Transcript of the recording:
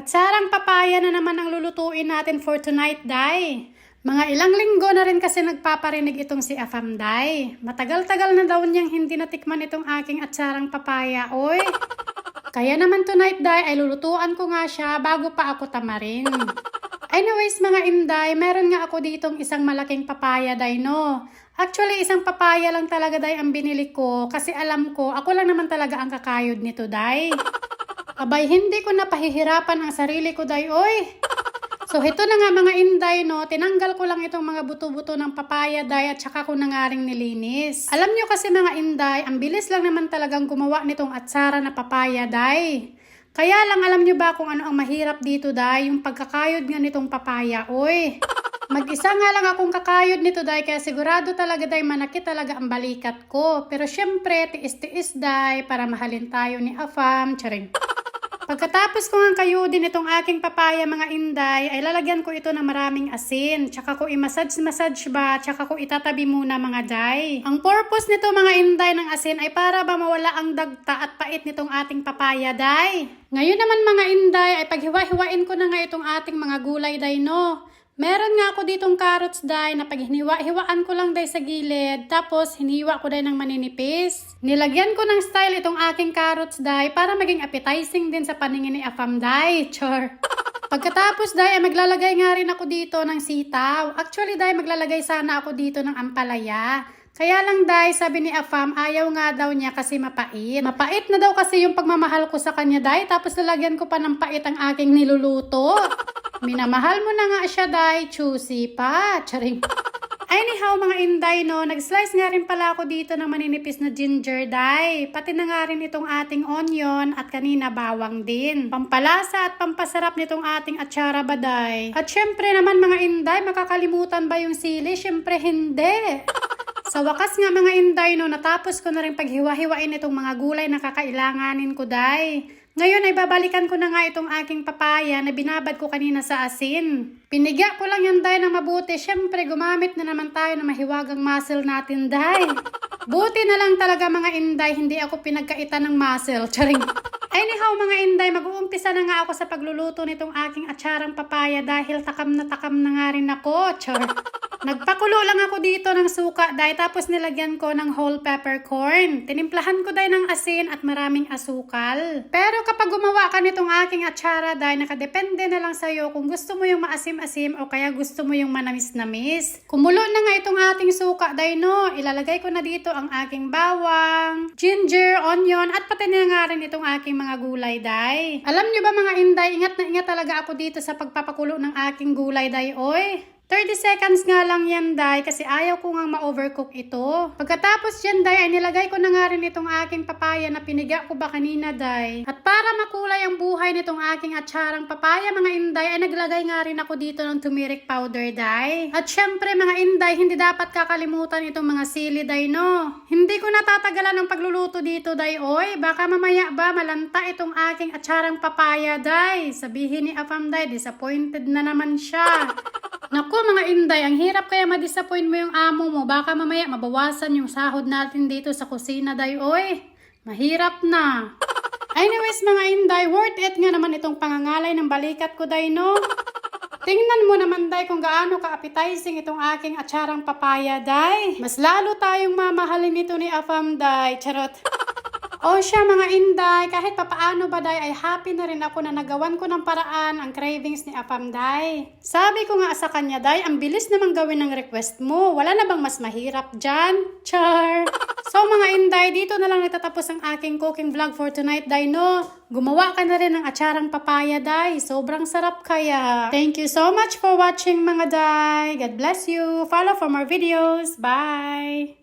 At sarang papaya na naman ang lulutuin natin for tonight, Day. Mga ilang linggo na rin kasi nagpaparinig itong si Afam, Day. Matagal-tagal na daw niyang hindi natikman itong aking atsarang papaya, oy. Kaya naman tonight, Day, ay lulutuan ko nga siya bago pa ako tamarin. Anyways, mga Inday, meron nga ako ditong isang malaking papaya, Day, no? Actually, isang papaya lang talaga, Day, ang binili ko kasi alam ko, ako lang naman talaga ang kakayod nito, Day. Abay, hindi ko na pahihirapan ang sarili ko, Day, oy. So, ito na nga mga Inday, no? Tinanggal ko lang itong mga buto-buto ng papaya, Day, at saka ko na nga ring nilinis. Alam nyo kasi mga Inday, ang bilis lang naman talagang gumawa nitong atsara na papaya, Day. Kaya lang alam nyo ba kung ano ang mahirap dito, Day? Yung pagkakayod nga nitong papaya, oy. Mag-isa nga lang akong kakayod nito, Day, kaya sigurado talaga, Day, manakit talaga ang balikat ko. Pero syempre, tiis-tiis, Day, para mahalin tayo ni Afam, charing. Pagkatapos ko nga kayudin itong aking papaya mga inday, ay lalagyan ko ito ng maraming asin. Tsaka ko i-massage-massage ba, tsaka ko itatabi muna mga day. Ang purpose nito mga inday ng asin ay para ba mawala ang dagta at pait nitong ating papaya day. Ngayon naman mga inday ay paghiwa-hiwain ko na nga itong ating mga gulay day no. Meron nga ako ditong carrots day na pag hiniwa-hiwaan ko lang day sa gilid, tapos hiniwa ko day ng maninipis. Nilagyan ko ng style itong aking carrots day para maging appetizing din sa paningin ni Afam day. Chor. Pagkatapos ay maglalagay nga rin ako dito ng sitaw. Actually day maglalagay sana ako dito ng ampalaya. Kaya lang day, sabi ni Afam, ayaw nga daw niya kasi mapait. Mapait na daw kasi yung pagmamahal ko sa kanya day, tapos lalagyan ko pa ng pait ang aking niluluto. Minamahal mo na nga siya, Day. Choosy pa. Charing. Anyhow, mga inday, no, nag-slice nga rin pala ako dito ng maninipis na ginger, Day. Pati na nga rin itong ating onion at kanina bawang din. Pampalasa at pampasarap nitong ating atsara ba, Day? At syempre naman, mga inday, makakalimutan ba yung sili? Syempre, hindi. Sa wakas nga mga inday, no, natapos ko na rin paghiwa-hiwain itong mga gulay na kakailanganin ko, Day. Ngayon ay babalikan ko na nga itong aking papaya na binabad ko kanina sa asin. Pinigya ko lang yan, Day, na mabuti. Siyempre, gumamit na naman tayo ng mahiwagang muscle natin, Day. Buti na lang talaga mga inday, hindi ako pinagkaitan ng muscle. Charing. Anyhow mga inday, mag-uumpisa na nga ako sa pagluluto nitong aking atsarang papaya dahil takam na takam na nga rin ako. Char. Nagpakulo lang ako dito ng suka dahil tapos nilagyan ko ng whole peppercorn. Tinimplahan ko dahil ng asin at maraming asukal. Pero kapag gumawa ka nitong aking atsara dahil nakadepende na lang sa'yo kung gusto mo yung maasim-asim o kaya gusto mo yung manamis-namis. Kumulo na nga itong ating suka dahil no, ilalagay ko na dito ang aking bawang, ginger, onion at pati na nga rin itong aking mga gulay day. Alam nyo ba mga inday, ingat na ingat talaga ako dito sa pagpapakulo ng aking gulay day, oy. 30 seconds nga lang yan, Day, kasi ayaw ko nga ma-overcook ito. Pagkatapos dyan, Day, ay nilagay ko na nga rin itong aking papaya na pinigya ko ba kanina, Day. At para makulay ang buhay nitong aking atsarang papaya, mga inday, ay naglagay nga rin ako dito ng turmeric powder, Day. At syempre, mga inday, hindi dapat kakalimutan itong mga sili, Day, no? Hindi ko natatagalan ng pagluluto dito, Day, oy. Baka mamaya ba malanta itong aking atsarang papaya, Day. Sabihin ni Afam, Day, disappointed na naman siya. Naku mga inday, ang hirap kaya ma-disappoint mo yung amo mo. Baka mamaya mabawasan yung sahod natin dito sa kusina, day. Oy, mahirap na. Anyways mga inday, worth it nga naman itong pangangalay ng balikat ko, day, no? Tingnan mo naman, day, kung gaano ka-appetizing itong aking atsarang papaya, day. Mas lalo tayong mamahalin nito ni Afam, day. Charot. O siya mga inday, kahit papaano ba day ay happy na rin ako na nagawan ko ng paraan ang cravings ni Apam day. Sabi ko nga sa kanya day, ang bilis namang gawin ng request mo. Wala na bang mas mahirap dyan? Char! So mga inday, dito na lang nagtatapos ang aking cooking vlog for tonight day no. Gumawa ka na rin ng atsarang papaya day. Sobrang sarap kaya. Thank you so much for watching mga day. God bless you. Follow for more videos. Bye!